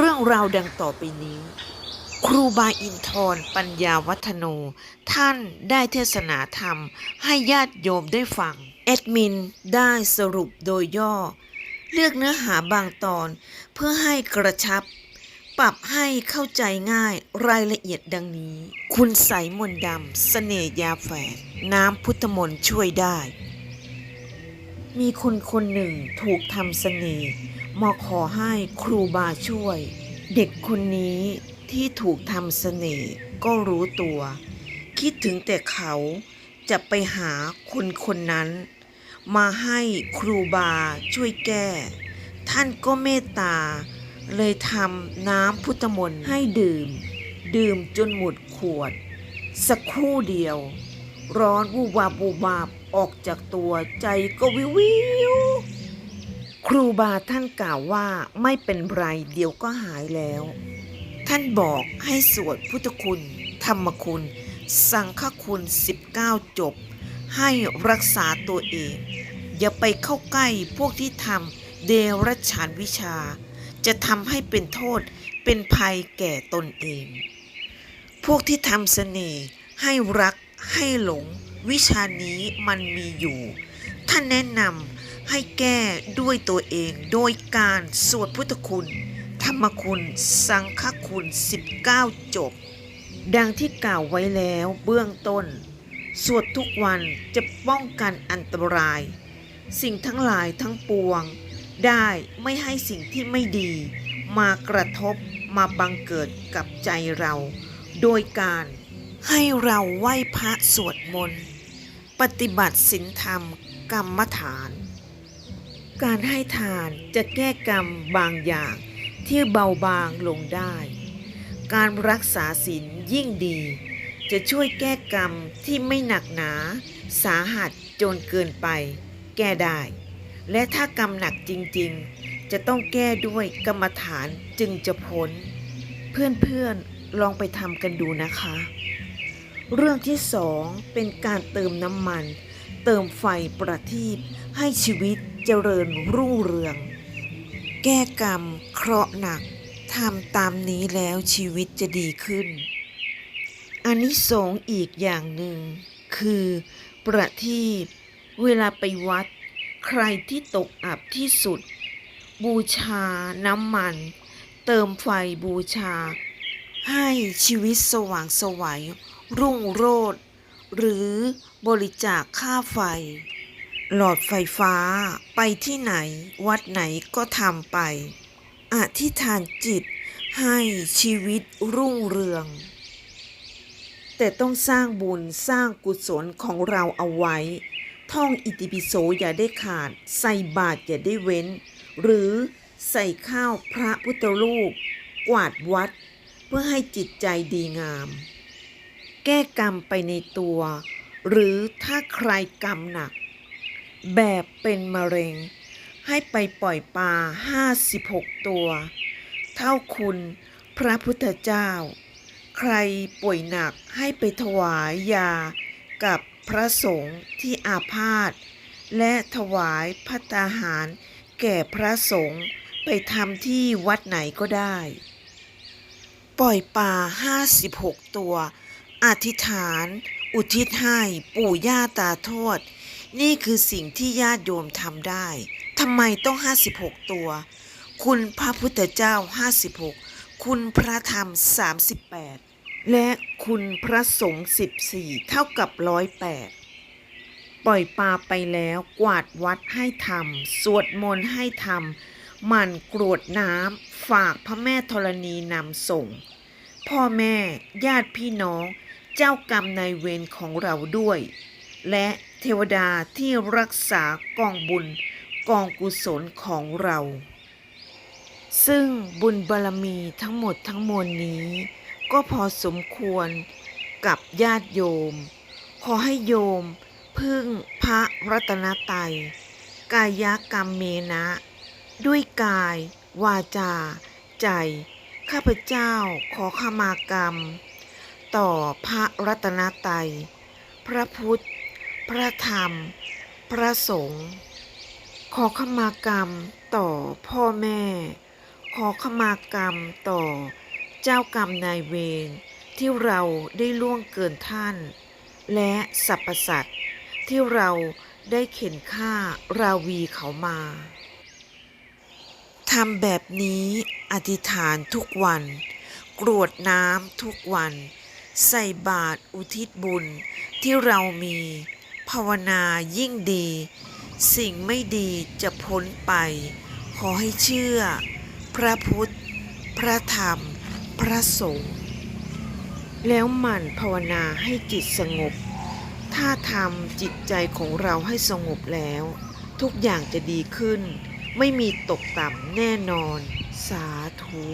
เรื่องราวดังต่อไปนี้ ครูบาอินทร์ปัญญาวัฒโน ท่านได้เทศนาธรรมให้ญาติโยมได้ฟังแอดมินได้สรุปโดยย่อ เลือกเนื้อหาบางตอนเพื่อให้กระชับ ปรับให้เข้าใจง่ายรายละเอียดดังนี้ คุณใสยมนดำเสน่ห์ยาแฝดน้ำพุทธมนต์ช่วยได้ มีคนคนหนึ่งถูกทำเสน่ห์ มาขอให้ครูบาช่วย เด็กคนนี้ที่ถูกทำเสน่ห์ก็รู้ตัว คิดถึงแต่เขาจะไปหาคนคนนั้น มาให้ครูบาช่วยแก้ ท่านก็เมตตา เลยทำน้ำพุทธมนต์ให้ดื่ม ดื่มจนหมดขวด สักครู่เดียว ร้อนวูบวาบวูบวาบออกจากตัวใจก็วิววิว ครูบาท่านกล่าวว่าไม่เป็นไรเดี๋ยวก็หายแล้ว ท่านบอกให้สวดพุทธคุณ ธรรมคุณ สังฆคุณ 19 จบ ให้รักษาตัวเอง อย่าไปเข้าใกล้พวกที่ทำเดรัจฉานวิชา จะทำให้เป็นโทษเป็นภัยแก่ตนเอง พวกที่ทำเสน่ห์ให้รักให้หลง วิชานี้มันมีอยู่ ท่านแนะนำ ให้แก้ด้วยตัวเองโดยการสวดพุทธคุณ ธรรมคุณ สังฆคุณ 19 จบ ดังที่กล่าวไว้แล้วเบื้องต้น สวดทุกวันจะป้องกันอันตราย สิ่งทั้งหลายทั้งปวง ได้ไม่ให้สิ่งที่ไม่ดี มากระทบมาบังเกิดกับใจเรา โดยการให้เราไหว้พระสวดมนต์ ปฏิบัติศีลธรรมกรรมฐาน การให้ทานจะแก้กรรมบางอย่างที่เบาบางลงได้ การรักษาศีลยิ่งดี จะช่วยแก้กรรมที่ไม่หนักหนา สาหัสจนเกินไป แก้ได้ และถ้ากรรมหนักจริงๆ จะต้องแก้ด้วยกรรมฐานจึงจะพ้น เพื่อนๆลองไปทำกันดูนะคะ เรื่องที่สองเป็นการเติมน้ำมัน เติมไฟประทีปให้ชีวิต เจริญรุ่งเรือง แก้กรรมเคราะห์หนักทำตามนี้แล้วชีวิตจะดีขึ้นอันนี้สงอีกอย่างหนึ่ง คือประทีปเวลาไปวัด ใครที่ตกอับที่สุด บูชาน้ำมัน เติมไฟบูชา ให้ชีวิตสว่างไสวัยรุ่งโรจน์หรือบริจาคค่าไฟ หลอดไฟฟ้าไปที่ไหน วัดไหนก็ทำไป อธิษฐานจิตให้ชีวิตรุ่งเรือง แต่ต้องสร้างบุญสร้างกุศลของเราเอาไว้ ท่องอิติปิโสอย่าได้ขาด ใส่บาตรอย่าได้เว้น หรือใส่ข้าวพระพุทธรูป กวาดวัด เพื่อให้จิตใจดีงาม แก้กรรมไปในตัว หรือถ้าใครกรรมหนัก แบบเป็นมะเร็ง ให้ไปปล่อยปลา 56 ตัว เท่าคุณพระพุทธเจ้า ใครป่วยหนักให้ไปถวายยากับพระสงฆ์ที่อาพาธและถวายพัตาหารแก่พระสงฆ์ไปทำที่วัดไหนก็ได้ ปล่อยปลา56 ตัว อธิษฐาน อุทิศให้ปู่ย่าตาทวด นี่คือสิ่งที่ญาติโยมทำได้ทำไมต้อง56ตัว คุณพระพุทธเจ้า56คุณพระธรรม38และคุณพระสงฆ์14เท่ากับ108ปล่อยปลาไปแล้วกวาดวัดให้ทำสวดมนต์ให้ทำหมันกรวดน้ำฝากพระแม่ธรณีนำส่ง พ่อแม่ญาติพี่น้อง เจ้ากรรมนายเวรของเราด้วย และ ทวดาที่รักษากองบุญกองกุศลของเรา ซึ่งบุญบารมีทั้งหมดทั้งมวลนี้ ก็พอสมควรกับญาติโยม ขอให้โยม พึ่งพระรัตนตรัยกายกรรมเมนะ ด้วยกาย วาจา ใจ ข้าพเจ้าขอขมากรรม ต่อพระรัตนตรัยพระพุทธ พระธรรม พระสงฆ์ขอขมากรรมต่อพ่อแม่ ขอขมากรรมต่อเจ้ากรรมนายเวรที่เราได้ล่วงเกินท่าน และสรรพสัตว์ที่เราได้เข็นฆ่าราวีเขามาทำแบบนี้อธิษฐานทุกวัน กรวดน้ำทุกวัน ใส่บาตรอุทิศบุญที่เรามี ภาวนายิ่งดี สิ่งไม่ดีจะพ้นไป ขอให้เชื่อ พระพุทธ พระธรรม พระสงฆ์แล้วหมั่นภาวนาให้จิตสงบ ถ้าทำจิตใจของเราให้สงบแล้ว ทุกอย่างจะดีขึ้น ไม่มีตกต่ำแน่นอน สาธุ